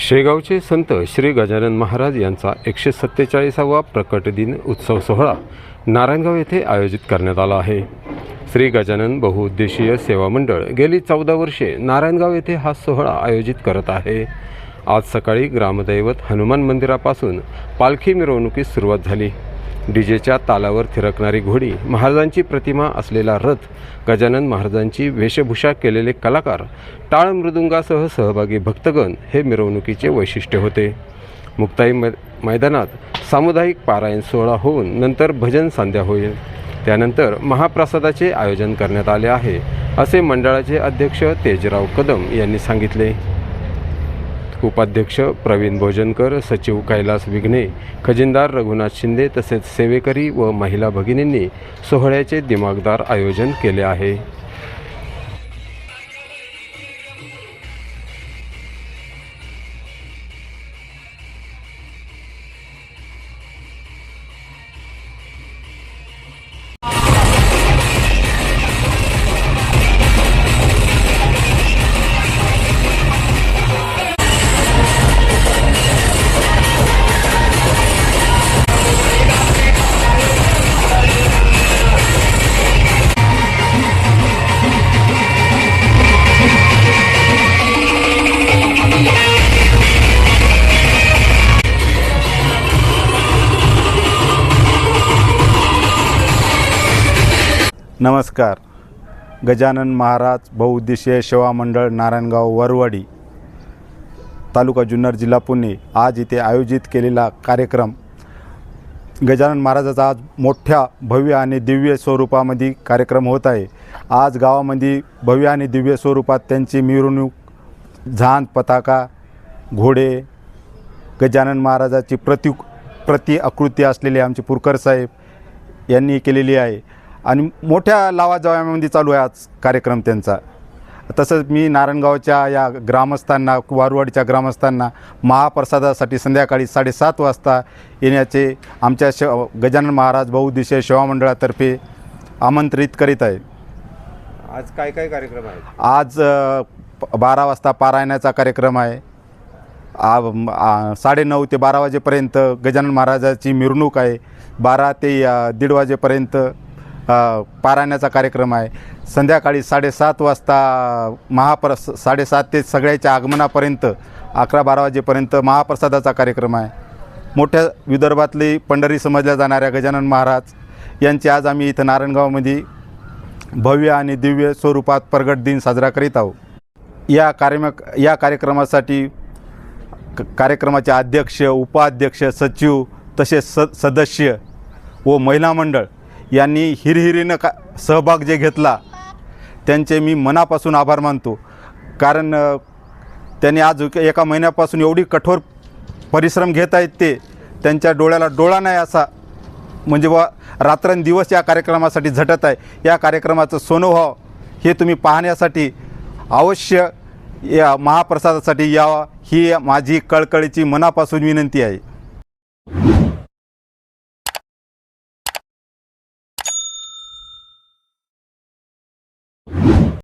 शेगावचे संत श्री गजानन महाराज यांचा एकशे सत्तेचाळीसावा प्रकट दिन उत्सव सोहळा नारायणगाव येथे आयोजित करण्यात आला आहे. श्री गजानन बहुउद्देशीय सेवा मंडळ गेली चौदा वर्षे नारायणगाव येथे हा सोहळा आयोजित करत आहे. आज सकाळी ग्रामदैवत हनुमान मंदिरापासून पालखी मिरवणुकीस सुरुवात झाली. डीजेच्या तालावर थिरकणारी घोडी महाराजांची प्रतिमा असलेला रथ गजानन महाराजांची वेशभूषा केलेले कलाकार टाळ मृदुंगासह सहभागी भक्तगण हे मिरवणुकीचे वैशिष्ट्य होते. मुक्ताई मै मैदानात सामुदायिक पारायण सोहळा होऊन नंतर भजन सांध्या होईल. त्यानंतर महाप्रसादाचे आयोजन करण्यात आले आहे असे मंडळाचे अध्यक्ष तेजराव कदम यांनी सांगितले. उपाध्यक्ष प्रवीण भोजनकर सचिव कैलास विघ्ने खजिनदार रघुनाथ शिंदे तसेच सेवेकरी व महिला भगिनींनी सोहळ्याचे दिमागदार आयोजन केले आहे. नमस्कार. गजानन महाराज बहुउद्देशीय सेवा मंडळ नारायणगाव वरवाडी तालुका जुन्नर जिल्हा पुणे आज इथे आयोजित केलेला कार्यक्रम गजानन महाराजाचा आज मोठ्या भव्य आणि दिव्य स्वरूपामध्ये कार्यक्रम होत आहे. आज गावामध्ये भव्य आणि दिव्य स्वरूपात त्यांची मिरवणूक झांज पताका घोडे गजानन महाराजाची प्रति प्रति आकृती असलेले आमचे पुरकर साहेब यांनी केलेली आहे. आणि मोठ्या लावाजवामध्ये चालू आहे आज कार्यक्रम त्यांचा. तसंच मी नारायणगावच्या या ग्रामस्थांना वारवाडीच्या ग्रामस्थांना महाप्रसादासाठी संध्याकाळी साडेसात वाजता येण्याचे आमच्या श गजानन महाराज बहुउद्देशीय सेवा मंडळातर्फे आमंत्रित करीत आहे. आज काय काय कार्यक्रम आहेत? आज बारा वाजता पारायणाचा कार्यक्रम आहे. साडेनऊ ते बारा वाजेपर्यंत गजानन महाराजाची मिरवणूक आहे. बारा ते दीड वाजेपर्यंत पारायणाचा कार्यक्रम आहे. संध्याकाळी साडेसात वाजता महाप्र साडेसात ते सगळ्याच्या आगमनापर्यंत अकरा बारा वाजेपर्यंत महाप्रसादाचा कार्यक्रम आहे. मोठ्या विदर्भातली पंढरी समजल्या जाणाऱ्या गजानन महाराज यांचे आज आम्ही इथं नारायणगावमध्ये भव्य आणि दिव्य स्वरूपात प्रगट दिन साजरा करीत आहोत. या कार्यम या कार्यक्रमासाठी क- कार्यक्रमाचे अध्यक्ष उपाध्यक्ष सचिव तसेच स सदस्य व महिला मंडळ यांनी हिरहिरीनं का सहभाग जे घेतला त्यांचे मी मनापासून आभार मानतो. कारण त्यांनी आज एका महिन्यापासून एवढी कठोर परिश्रम घेत आहेत ते त्यांच्या डोळ्याला डोळा नाही असा. म्हणजे व रात्रंदिवस या कार्यक्रमासाठी झटत आहे. या कार्यक्रमाचं सोनं व्हावं हे तुम्ही पाहण्यासाठी अवश्य या महाप्रसादासाठी यावा ही माझी कळकळीची मनापासून विनंती आहे.